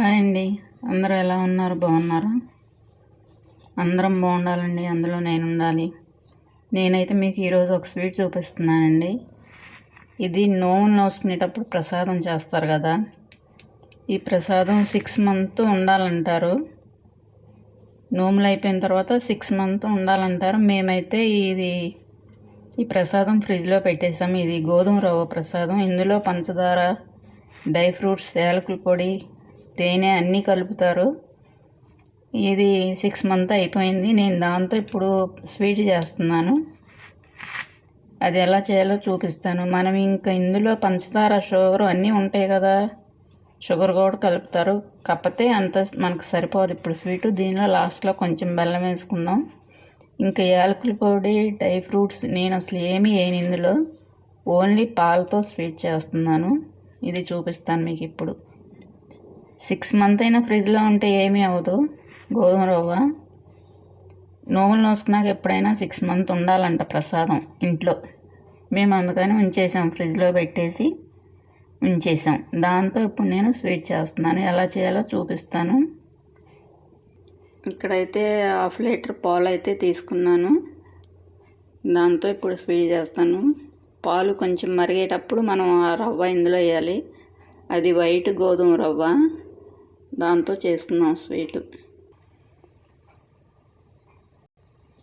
Hi అండి. అందరూ ఎలా ఉన్నారు? బాగున్నారా? అందరం బాగుండాలండి. అందులో నేను ఉండాలి నేనైతే మీకు ఈరోజు ఒక స్వీట్ చూపిస్తున్నానండి. ఇది నోము నోసుకునేటప్పుడు ప్రసాదం చేస్తారు కదా. ఈ ప్రసాదం సిక్స్ మంత్ ఉండాలంటారు. నోములు అయిపోయిన తర్వాత సిక్స్ మంత్ ఉండాలంటారు. మేమైతే ఇది ఈ ప్రసాదం ఫ్రిడ్జ్లో పెట్టేసాము ఇది గోధుమ రవ్వ ప్రసాదం. ఇందులో పంచదార డ్రై ఫ్రూట్స్ యాలకుల పొడి తేనె అన్నీ కలుపుతారు. ఇది సిక్స్ మంత్ అయిపోయింది. నేను దాంతో ఇప్పుడు స్వీట్ చేస్తున్నాను. అది ఎలా చేయాలో చూపిస్తాను. మనం ఇంకా ఇందులో పంచదార షుగర్ అన్నీ ఉంటాయి కదా. షుగర్ కూడా కలుపుతారు. కాకపోతే అంత మనకు సరిపోదు. ఇప్పుడు స్వీటు దీనిలో లాస్ట్లో కొంచెం బెల్లం వేసుకుందాం. ఇంకా యాలకుల పొడి డ్రై ఫ్రూట్స్ నేను అసలు ఏమీ వేయను ఇందులో. ఓన్లీ పాలతో స్వీట్ చేస్తున్నాను. ఇది చూపిస్తాను మీకు ఇప్పుడు. సిక్స్ మంత్ అయినా ఫ్రిడ్జ్లో ఉంటే ఏమీ అవ్వదు. గోధుమ రవ్వ. నోములు నోసుకున్నాక ఎప్పుడైనా సిక్స్ మంత్ ఉండాలంట ప్రసాదం ఇంట్లో. మేము అందుకని ఉంచేసాం ఫ్రిడ్జ్లో పెట్టేసి ఉంచేసాం. దాంతో ఇప్పుడు నేను స్వీట్ చేస్తున్నాను. ఎలా చేయాలో చూపిస్తాను. ఇక్కడైతే హాఫ్ లీటర్ పాలు అయితే తీసుకున్నాను. దాంతో ఇప్పుడు స్వీట్ చేస్తాను. పాలు కొంచెం మరిగేటప్పుడు మనం ఆ రవ్వ ఇందులో వేయాలి. అది వైట్ గోధుమ రవ్వ. దాంతో చేసుకున్నాం స్వీటు.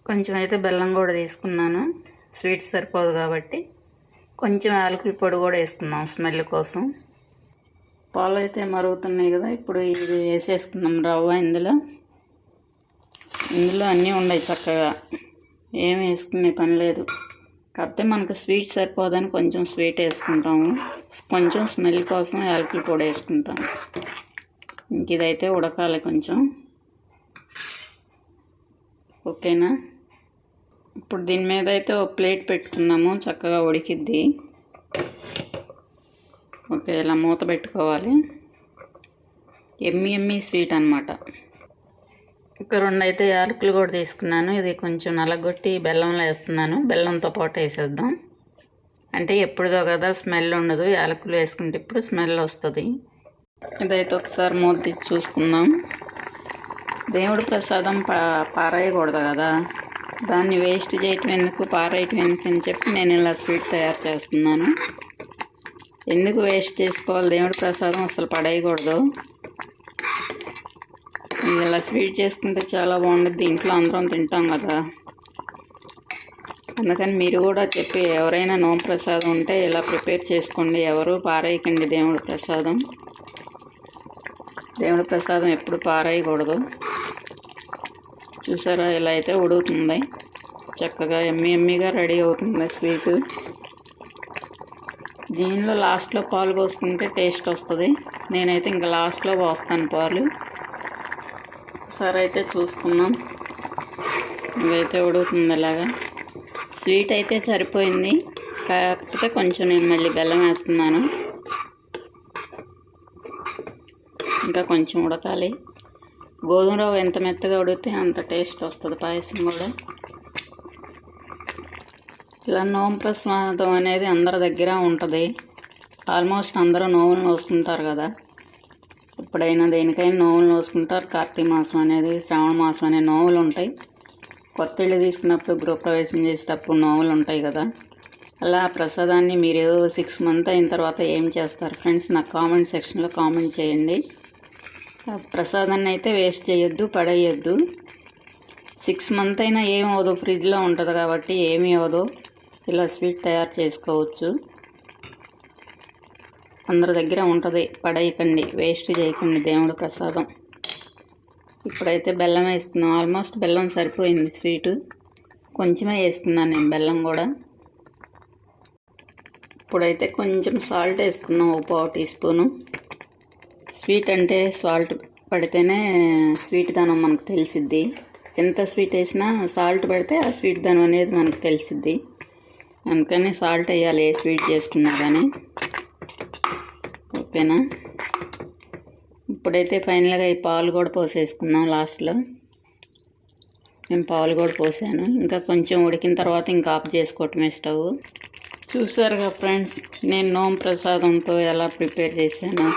కొంచెం అయితే బెల్లం కూడా తీసుకున్నాను. స్వీట్ సరిపోదు కాబట్టి కొంచెం యాలకుల పొడి కూడా వేసుకుందాం స్మెల్ కోసం. పాలు అయితే మరుగుతున్నాయి కదా ఇప్పుడు ఇది వేసేసుకుందాం రవ్వ ఇందులో. ఇందులో అన్నీ ఉన్నాయి చక్కగా. ఏం వేసుకునే పని లేదు. కాకపోతే మనకు స్వీట్ సరిపోదని కొంచెం స్వీట్ వేసుకుంటాము. కొంచెం స్మెల్ కోసం యాలకుల పొడి వేసుకుంటాం ఇంక ఇదైతే ఉడకాలి కొంచెం. ఓకేనా? ఇప్పుడు దీని మీద అయితే ఒక ప్లేట్ పెట్టుకుందాము చక్కగా ఉడికిద్ది. ఓకే ఇలా మూత పెట్టుకోవాలి. ఎమ్మి ఎమ్మి స్వీట్ అనమాట ఒక రెండు అయితే యాలకులు కూడా తీసుకున్నాను. ఇది కొంచెం నలగొట్టి బెల్లంలో వేస్తున్నాను. బెల్లంతో పాటు వేసేద్దాం. అంటే ఎప్పుడుదో కదా స్మెల్ ఉండదు. యాలకులు వేసుకుంటే ఇప్పుడు స్మెల్ వస్తుంది. ఇదైతే ఒకసారి మూత తీసి చూసుకుందాం. దేవుడి ప్రసాదం పా పారేయకూడదు కదా. దాన్ని వేస్ట్ చేయటం ఎందుకు పారేయటం ఎందుకు అని చెప్పి నేను ఇలా స్వీట్ తయారు చేస్తున్నాను. ఎందుకు వేస్ట్ చేసుకోవాలి? దేవుడి ప్రసాదం అసలు పడేయకూడదు. ఇలా స్వీట్ చేసుకుంటే చాలా బాగుంటుంది ఇంట్లో అందరం తింటాం కదా. అందుకని మీరు కూడా చెప్పి ఎవరైనా నోం ప్రసాదం ఉంటే ఇలా ప్రిపేర్ చేసుకోండి. ఎవరు పారేయకండి దేవుడి ప్రసాదం. దేవుడి ప్రసాదం ఎప్పుడు పారేయకూడదు. చూసారా ఇలా అయితే ఉడుకుతుంది. చక్కగా ఎమ్మి ఎమ్మిగా రెడీ అవుతుంది స్వీట్. దీనిలో లాస్ట్లో పాలు పోసుకుంటే టేస్ట్ వస్తుంది. నేనైతే ఇంకా లాస్ట్లో పోస్తాను పాలు. సరే అయితే చూసుకుందాం. ఇవైతే ఉడుకుతుంది ఇలాగా స్వీట్ అయితే సరిపోయింది. కాకపోతే కొంచెం నేను మళ్ళీ బెల్లం వేస్తున్నాను. ఇంకా కొంచెం ఉడకాలి. గోధుమ రవ్వ ఎంత మెత్తగా ఉడికితే అంత టేస్ట్ వస్తుంది పాయసం కూడా. ఇలా నోము ప్రసాదం అనేది అందరి దగ్గర ఉంటుంది. ఆల్మోస్ట్ అందరూ నోవులు నోసుకుంటారు కదా. ఎప్పుడైనా దేనికైనా నోవులు నోసుకుంటారు. కార్తీక మాసం అనేది శ్రావణ మాసం అనే నోవులు ఉంటాయి. కొత్త ఇళ్ళు తీసుకున్నప్పుడు గృహప్రవేశం చేసేటప్పుడు నోవులు ఉంటాయి కదా. అలా ప్రసాదాన్ని మీరు సిక్స్ మంత్ అయిన తర్వాత ఏం చేస్తారు? ఫ్రెండ్స్ నాకు కామెంట్ సెక్షన్లో కామెంట్ చేయండి. ప్రసాదాన్ని అయితే వేస్ట్ చేయొద్దు పడేయద్దు. సిక్స్ మంత్ అయినా ఏం అవ్వదు ఫ్రిడ్జ్లో ఉంటుంది కాబట్టి ఏమీ అవ్వదు. ఇలా స్వీట్ తయారు చేసుకోవచ్చు. అందరి దగ్గర ఉంటుంది పడేయకండి వేస్ట్ చేయకండి దేవుడు ప్రసాదం. ఇప్పుడైతే బెల్లం వేస్తున్నాం ఆల్మోస్ట్ బెల్లం సరిపోయింది స్వీటు. కొంచెమే వేస్తున్నాను నేను బెల్లం కూడా. ఇప్పుడైతే కొంచెం సాల్ట్ వేస్తున్నాం ఒక పావు టీ స్పూను. స్వీట్ అంటే సాల్ట్ పడితేనే స్వీట్ ధనం మనకు తెలిసిద్ది. ఎంత స్వీట్ వేసినా సాల్ట్ పడితే ఆ స్వీట్ ధనం అనేది మనకు తెలిసిద్ది. అందుకని సాల్ట్ వేయాలి ఏ స్వీట్ చేసుకున్నా కానీ ఓకేనా? ఇప్పుడైతే ఫైనల్గా ఈ పాలు కూడా పోసేసుకున్నాం లాస్ట్లో. నేను పాలు కూడా పోసాను. ఇంకా కొంచెం ఉడికిన తర్వాత ఇంకా ఆఫ్ చేసుకోవటమే స్టవ్. చూసారుగా ఫ్రెండ్స్ నేను నోం ప్రసాదంతో ఎలా ప్రిపేర్ చేశాను.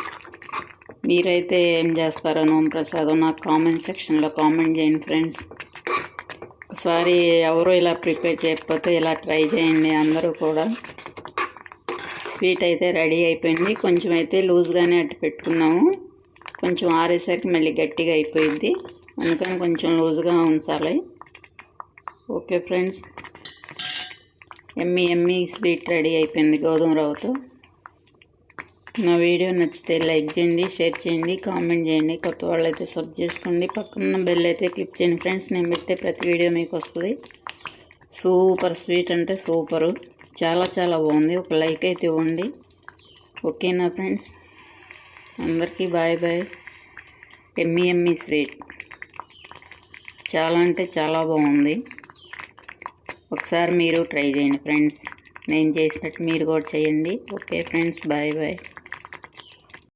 మీరైతే ఏం చేస్తారో నోమ్ ప్రసాదం నాకు కామెంట్ సెక్షన్లో కామెంట్ చేయండి ఫ్రెండ్స్. ఒకసారి ఎవరు ఇలా ప్రిపేర్ చేయకపోతే ఇలా ట్రై చేయండి అందరూ కూడా. స్వీట్ అయితే రెడీ అయిపోయింది. కొంచెం అయితే లూజ్గానే అట్టు పెట్టుకున్నాము. కొంచెం ఆరేసరికి మళ్ళీ గట్టిగా అయిపోయింది అందుకని కొంచెం లూజ్గా ఉంచాలి. Okay friends. ఎమ్మి ఎమ్మి స్వీట్ రెడీ అయిపోయింది గోధుమ రవ్వతో. నా వీడియో నచ్చితే లైక్ చేయండి షేర్ చేయండి కామెంట్ చేయండి. కొత్త వాళ్ళు అయితే సబ్ చేసుకోండి. పక్కన బెల్ అయితే క్లిక్ చేయండి. ఫ్రెండ్స్ నేను పెట్టే ప్రతి వీడియో మీకు వస్తుంది. సూపర్ స్వీట్ అంటే సూపరు చాలా చాలా బాగుంది. ఒక లైక్ అయితే ఇవ్వండి. ఓకేనా ఫ్రెండ్స్ అందరికీ బాయ్ బాయ్ ఎమ్మి ఎమ్మి స్వీట్ చాలా అంటే చాలా బాగుంది. ఒకసారి మీరు ట్రై చేయండి ఫ్రెండ్స్ నేను చేసినట్టు మీరు కూడా చేయండి. Okay friends bye bye